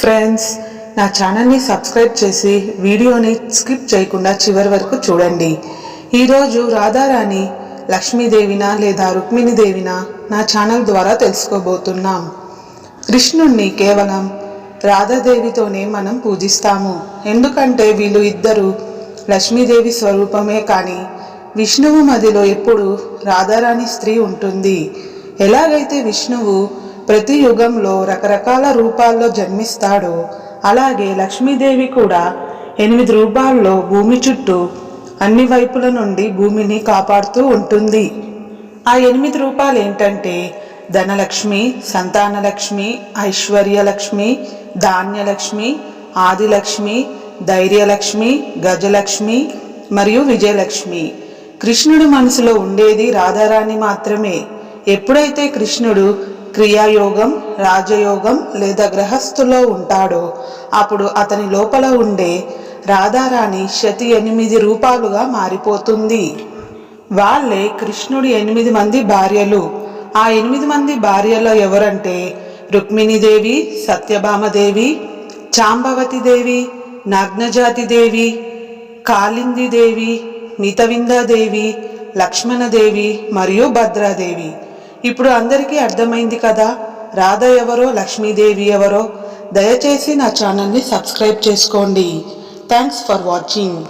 Friends నా ఛానల్ని subscribe చేసి వీడియోని స్కిప్ చేయకుండా చివరి వరకు చూడండి. ఈరోజు రాధారాణి లక్ష్మీదేవినా లేదా రుక్మిణిదేవిన నా ఛానల్ ద్వారా తెలుసుకోబోతున్నాం. కృష్ణుణ్ణి కేవలం రాధాదేవితోనే మనం పూజిస్తాము. ఎందుకంటే వీళ్ళు ఇద్దరు లక్ష్మీదేవి స్వరూపమే కానీ విష్ణువు మదిలో ఎప్పుడు రాధారాణి స్త్రీ ఉంటుంది. ఎలాగైతే విష్ణువు ప్రతి యుగంలో రకరకాల రూపాల్లో జన్మిస్తాడో. అలాగే లక్ష్మీదేవి కూడా ఎనిమిది రూపాల్లో భూమి చుట్టూ అన్ని వైపుల నుండి భూమిని కాపాడుతూ ఉంటుంది. ఆ ఎనిమిది రూపాలు ఏంటంటే ధనలక్ష్మి సంతానలక్ష్మి ఐశ్వర్యలక్ష్మి ధాన్యలక్ష్మి ఆదిలక్ష్మి ధైర్యలక్ష్మి గజలక్ష్మి మరియు విజయలక్ష్మి. కృష్ణుడు మనసులో ఉండేది రాధారాణి మాత్రమే. ఎప్పుడైతే కృష్ణుడు క్రియాయోగం రాజయోగం లేదా గ్రహస్థులో ఉంటాడో. అప్పుడు అతని లోపల ఉండే రాధారాణి శతి ఎనిమిది రూపాలుగా మారిపోతుంది. వాళ్ళే కృష్ణుడి ఎనిమిది మంది భార్యలు. ఆ ఎనిమిది మంది భార్యలో ఎవరంటే రుక్మిణీదేవి సత్యభామదేవి చాంబవతి నాగ్నజాతి దేవి కాళిందిదేవి మితవిందాదేవి లక్ష్మణదేవి మరియు భద్రాదేవి. ఇప్పుడు అందరికీ అర్థమైంది కదా రాధ ఎవరో లక్ష్మీదేవి ఎవరో. దయచేసి నా ఛానల్ని సబ్స్క్రైబ్ చేసుకోండి. Thanks for watching